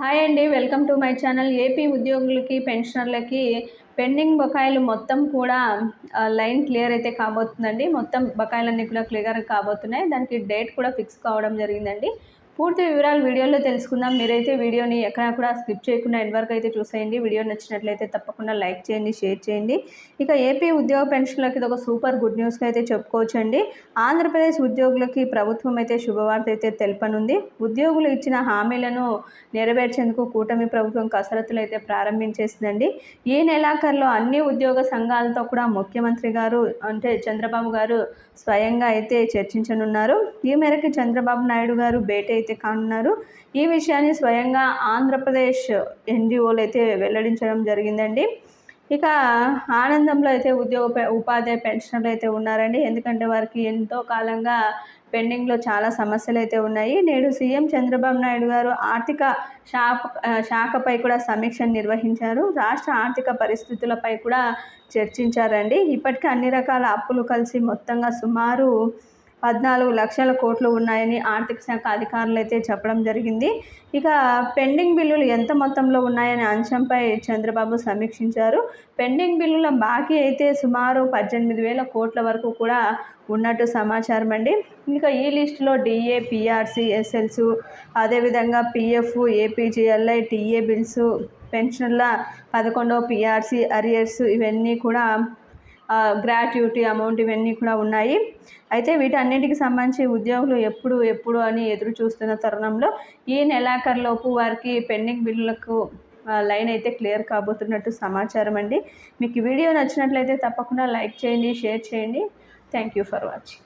Hi అండి welcome to my channel. AP ఉద్యోగులకి పెన్షనర్లకి పెండింగ్ బకాయిలు మొత్తం కూడా లైన్ క్లియర్ అయితే కాబోతుందండి. మొత్తం బకాయిలన్నీ కూడా క్లియర్ కాబోతున్నాయి. దానికి డేట్ కూడా ఫిక్స్ కావడం జరిగిందండి. పూర్తి వివరాలు వీడియోలో తెలుసుకుందాం. మీరైతే వీడియోని ఎక్కడా కూడా స్కిప్ చేయకుండా ఎండ్ వరకు అయితే చూసేయండి. వీడియో నచ్చినట్లయితే తప్పకుండా లైక్ చేయండి షేర్ చేయండి. ఇక ఏపీ ఉద్యోగ పెన్షన్లకి ఇది ఒక సూపర్ గుడ్ న్యూస్గా అయితే చెప్పుకోవచ్చండి. ఆంధ్రప్రదేశ్ ఉద్యోగులకి ప్రభుత్వం అయితే శుభవార్త అయితే తెలపనుంది. ఉద్యోగులు ఇచ్చిన హామీలను నెరవేర్చేందుకు కూటమి ప్రభుత్వం కసరత్తులు అయితే ప్రారంభించేసిందండి. ఈ నెలాఖరులో అన్ని ఉద్యోగ సంఘాలతో కూడా ముఖ్యమంత్రి గారు అంటే చంద్రబాబు గారు స్వయంగా అయితే చర్చించనున్నారు. ఈ మేరకు చంద్రబాబు నాయుడు గారు భేటీ అయితే కానున్నారు ఈ విషయాన్ని స్వయంగా ఆంధ్రప్రదేశ్ ఎన్జిఓలు అయితే వెల్లడించడం జరిగిందండి. ఇక ఆనందంలో అయితే ఉద్యోగ ఉపాధ్యాయ పెన్షనర్లు అయితే ఉన్నారండి. ఎందుకంటే వారికి ఎంతో కాలంగా పెండింగ్లో చాలా సమస్యలు అయితే ఉన్నాయి. నేడు సీఎం చంద్రబాబు నాయుడు గారు ఆర్థిక శాఖ శాఖపై కూడా సమీక్ష నిర్వహించారు. రాష్ట్ర ఆర్థిక పరిస్థితులపై కూడా చర్చించారండి. ఇప్పటికే అన్ని రకాల అప్పులు కలిసి మొత్తంగా సుమారు పద్నాలుగు లక్షల కోట్లు ఉన్నాయని ఆర్థిక శాఖ అధికారులు అయితే చెప్పడం జరిగింది. ఇక పెండింగ్ బిల్లులు ఎంత మొత్తంలో ఉన్నాయనే అంశంపై చంద్రబాబు సమీక్షించారు. పెండింగ్ బిల్లుల బాకీ అయితే సుమారు పద్దెనిమిది వేల కోట్ల వరకు కూడా ఉన్నట్టు సమాచారం అండి. ఇంకా ఈ లిస్టులో డిఏ పిఆర్సి ఎస్ఎల్స్ అదేవిధంగా పిఎఫ్ ఏపీజీఎల్ఐ టీఏ బిల్స్ పెన్షన్ల పదకొండవ పిఆర్సి అరియర్స్ ఇవన్నీ కూడా గ్రాట్యుటీ అమౌంట్ ఇవన్నీ కూడా ఉన్నాయి. అయితే వీటన్నిటికి సంబంధించి ఉద్యోగులు ఎప్పుడు ఎప్పుడు అని ఎదురు చూస్తున్న తరుణంలో ఈ నెలాఖరులోపు వారికి పెండింగ్ బిల్లులకు లైన్ అయితే క్లియర్ కాబోతున్నట్టు సమాచారం అండి. మీకు వీడియో నచ్చినట్లయితే తప్పకుండా లైక్ చేయండి షేర్ చేయండి. Thank you for watching.